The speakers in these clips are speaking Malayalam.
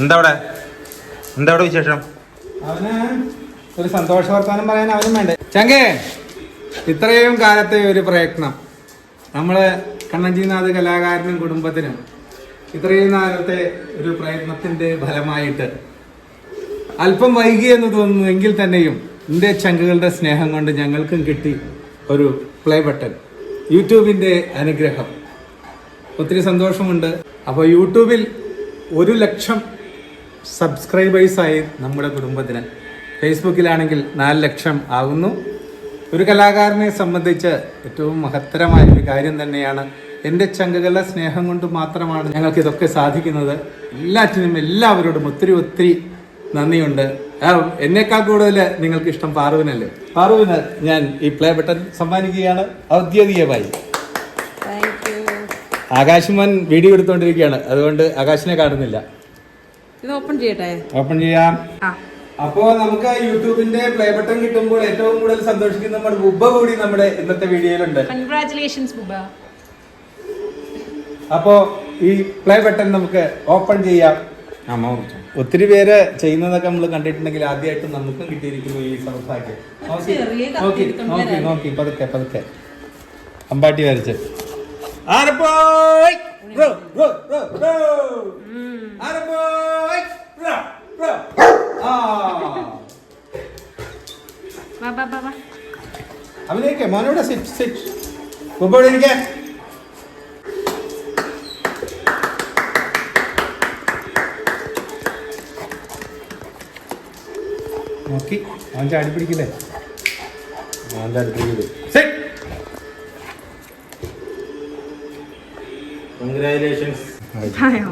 എന്താ അവിടെ എന്താ അവിടെ വിശേഷം? അവന് ഒരു സന്തോഷ വർത്താനം പറയാൻ അവനും വേണ്ടേ. ചങ്കേ ഇത്രയും കാലത്തെ ഒരു പ്രയത്നം നമ്മൾ കണ്ണഞ്ചിനാഥ് കലാകാരനും കുടുംബത്തിനും ഇത്രയും കാലത്തെ ഒരു പ്രയത്നത്തിന്റെ ഫലമായിട്ട് അല്പം വൈകി എന്ന് തോന്നുന്നു എങ്കിൽ തന്നെയും എന്റെ ചങ്കുകളുടെ സ്നേഹം കൊണ്ട് ഞങ്ങൾക്കും കിട്ടി ഒരു പ്ലേ ബട്ടൺ യൂട്യൂബിന്റെ അനുഗ്രഹം. ഒത്തിരി സന്തോഷമുണ്ട്. അപ്പോൾ യൂട്യൂബിൽ ഒരു ലക്ഷം സബ്സ്ക്രൈബേഴ്സായി നമ്മുടെ കുടുംബത്തിന്. ഫേസ്ബുക്കിലാണെങ്കിൽ നാല് ലക്ഷം ആകുന്നു. ഒരു കലാകാരനെ സംബന്ധിച്ച് ഏറ്റവും മഹത്തരമായ ഒരു കാര്യം തന്നെയാണ് എന്റെ ചങ്കുകളുടെ സ്നേഹം കൊണ്ട് മാത്രമാണ് ഞങ്ങൾക്ക് ഇതൊക്കെ സാധിക്കുന്നത്. എല്ലാറ്റിനും എല്ലാവരോടും ഒത്തിരി ഒത്തിരി നന്ദിയുണ്ട്. എന്നേക്കാൾ കൂടുതൽ നിങ്ങൾക്ക് ഇഷ്ടം പാറുവിനല്ലേ? പാറുവിന് ഞാൻ ഈ പ്ലേ ബട്ടൺ സമ്മാനിക്കുകയാണ്. ഔദ്യോഗികമായി. യു വീഡിയോ എടുത്തുകൊണ്ടിരിക്കുകയാണ് അതുകൊണ്ട് ആകാശിനെ കാണുന്നില്ല. ഇത് ഓപ്പൺ ചെയ്യട്ടെ? ഓപ്പൺ ചെയ്യാം. അപ്പോ നമുക്ക് യൂട്യൂബിന്റെ പ്ലേ ബട്ടൺ കിട്ടുമ്പോൾ ഏറ്റവും കൂടുതൽ സന്തോഷിക്കുന്ന നമ്മുടെ ബുബ കൂടി നമ്മുടെ ഇന്നത്തെ വീഡിയോയിലുണ്ട്. കൺഗ്രാറ്റുലേഷൻസ് ബുബ അപ്പോ ഈ പ്ലേ ബട്ടൺ നമുക്ക് ഓപ്പൺ ചെയ്യാം. ഒത്തിരി പേര് ചെയ്യുന്നതൊക്കെ നമ്മൾ കണ്ടിട്ടുണ്ടെങ്കിൽ ആദ്യമായിട്ട് നമുക്കും കിട്ടിയിരിക്കുന്നു ഈ സംസ്ഥാനത്ത് നോക്കി നോക്കി നോക്കി പതുക്കെ പതുക്കെ. അമ്പാട്ടി വരച്ച്. ആരപ്പോയ്? റോ, അവനേക്ക് മോനോടെ സിറ്റ് സിറ്റ് മുമ്പോട്ട് ഇരിക്കാൻ നോക്കി അവൻ ചാടി പിടിക്കില്ലേ? അവൻ ചാടി പിടിക്കില്ലേ? സിറ്റ് കൺഗ്രാജുലേഷൻസ് ആയോ?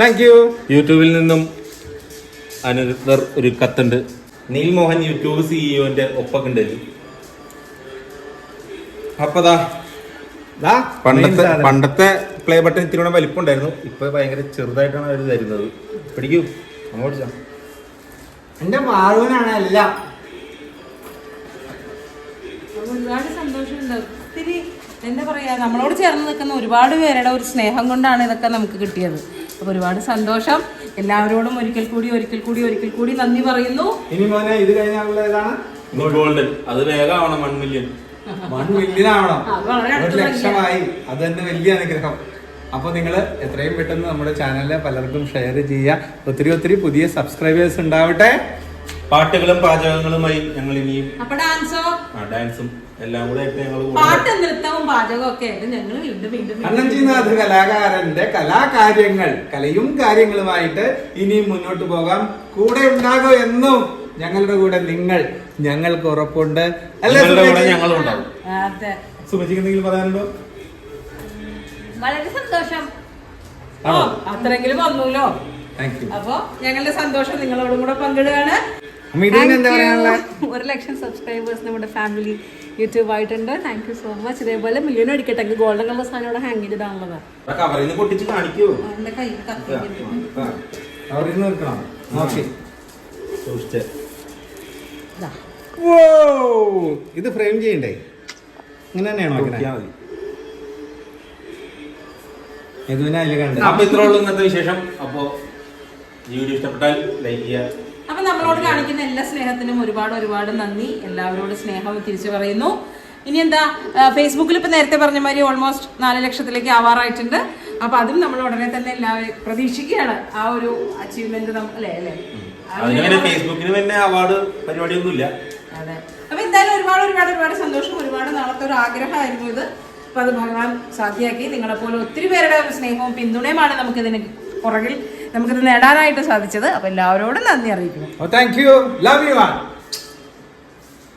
താങ്ക് യു യൂട്യൂബിൽ നിന്നും അനിരുദ്ധർ ഒരു കത്തുണ്ട്. നീൽ മോഹൻ യൂട്യൂബ് സിഇഒന്റെ ഒപ്പക്കുണ്ട്. ഉണ്ട് ഇതിൽ. അപ്പതാ പണ്ടത്തെ പണ്ടത്തെ പ്ലേ ബട്ടൺ ഇത്തിരി കൂടെ വലിപ്പം ഉണ്ടായിരുന്നു ഇപ്പൊ ഭയങ്കര ചെറുതായിട്ടാണ് അവർ തരുന്നത്. പിടിക്കൂ. അങ്ങോട്ട്. എന്റെ മാറുവനാണ് എല്ലാം. ഒരുപാട് സന്തോഷമുണ്ട്. ഒത്തിരി എന്താ പറയാ നമ്മളോട് ചേർന്ന് നിൽക്കുന്ന ഒരുപാട് പേരുടെ ഒരു സ്നേഹം കൊണ്ടാണ് ഇതൊക്കെ നമുക്ക് കിട്ടിയത്. അപ്പൊ ഒരുപാട് സന്തോഷം. എല്ലാവരോടും ഒരിക്കൽ കൂടി ഒരിക്കൽ കൂടി ഒരിക്കൽ കൂടി നന്ദി പറയുന്നു. ഇനി മോനെ ഇത് ഏതാണ്? ഇനി ഗോൾഡൻ അത് വേഗം ആവണം വൺ മില്യൺ വൺ മില്യൺ ആവണം. ഒരു ലക്ഷമായി. അത് തന്നെ വലിയ അനുഗ്രഹം. അപ്പൊ നിങ്ങൾ എത്രയും പെട്ടെന്ന് നമ്മുടെ ചാനലിൽ പലർക്കും ഷെയർ ചെയ്യുക. ഒത്തിരി ഒത്തിരി പുതിയ സബ്സ്ക്രൈബേഴ്സ് ഉണ്ടാവട്ടെ. പാട്ടുകളും പാചകങ്ങളുമായി ഞങ്ങൾ ഇനിയും അപ്പൊ ഡാൻസോ ആ, ഡാൻസും എല്ലാം കൂടെ ആയിട്ട് ഞങ്ങൾ പാട്ട് നൃത്തവും പാചകവും ഒക്കെ ആയിട്ട് ഞങ്ങൾ വീണ്ടും വീണ്ടും അണ്ണഞ്ചിനാഥ് കലാകാരന്റെ കലാകാര്യങ്ങൾ കലയും കാര്യങ്ങളുമായിട്ട് ഇനിയും മുന്നോട്ട് പോകാം. കൂടെ ഉണ്ടാകും എന്നും ഞങ്ങളുടെ കൂടെ നിങ്ങൾ ഞങ്ങൾക്ക് ഉറപ്പുണ്ട്. അല്ലേ നിങ്ങളുടെ കൂടെ ഞങ്ങളും ഉണ്ടാവും. അതെ. സുമേഷിക്ക് എന്തെങ്കിലും പറയാനുണ്ടോ? വളരെ സന്തോഷം. ആണോ? അത്രയെങ്കിലും വന്നൂലോ? താങ്ക് യു അപ്പൊ ഞങ്ങളുടെ സന്തോഷം നിങ്ങളോടും കൂടെ പങ്കിടുകയാണ്. ഒരു ലക്ഷം സബ്സ്ക്രൈബേഴ്സ് നമ്മുടെ ഫാമിലി യൂട്യൂബ് ആയിട്ടുണ്ട്. താങ്ക് യു സോ മച്ച് ഇതേപോലെ മില്യൺ അടിക്കട്ടെ. ഗോൾഡൻ കളർ സാധനം ഇവിടെ ഹാങ് ചെയ്തിടാനുള്ളതാ. ഇത്. ഫ്രെയിം ചെയ്യണ്ടേ? ഇങ്ങനെ തന്നെയാണോ അപ്പൊ ഇത്രേ ഉള്ളൂ ഇന്നത്തെ വിശേഷം. അപ്പോ ഈ വീഡിയോ ഇഷ്ടപ്പെട്ടാൽ ലൈക്ക് ചെയ്യുക. അപ്പൊ നമ്മളോട് കാണിക്കുന്ന എല്ലാ സ്നേഹത്തിനും ഒരുപാട് ഒരുപാട് നന്ദി. എല്ലാവരോടും സ്നേഹം തിരിച്ചു പറയുന്നു. ഇനി എന്താ ഫേസ്ബുക്കിൽ ഇപ്പൊ നേരത്തെ പറഞ്ഞ മാതിരി ഓൾമോസ്റ്റ് നാല് ലക്ഷത്തിലേക്ക് ആവാറായിട്ടുണ്ട്. അപ്പൊ അതും നമ്മൾ ഉടനെ തന്നെ എല്ലാവരും പ്രതീക്ഷിക്കുകയാണ്. ആ ഒരു അച്ചീവ്മെന്റ് അല്ലേ അല്ലേ? അതിനങ്ങനെ ഫേസ്ബുക്കിന് പിന്നെ അവാർഡ് പരിപാടിയൊന്നുമില്ല. അതെ. അപ്പൊ എന്തായാലും ഒരുപാട് ഒരുപാട് ഒരുപാട് സന്തോഷം. ഒരുപാട് നാളത്തെ ഒരു ആഗ്രഹമായിരുന്നു ഇത്. അപ്പൊ അത് ഭഗവാൻ സാധ്യമാക്കി. നിങ്ങളെ പോലെ ഒത്തിരി പേരുടെ ഒരു സ്നേഹവും പിന്തുണയുമാണ് നമുക്കിതിന് പുറകിൽ നമുക്കിത് നേടാനായിട്ട് സാധിച്ചത്. അപ്പൊ എല്ലാവരോടും നന്ദി അറിയിക്കുന്നു. Oh, love all.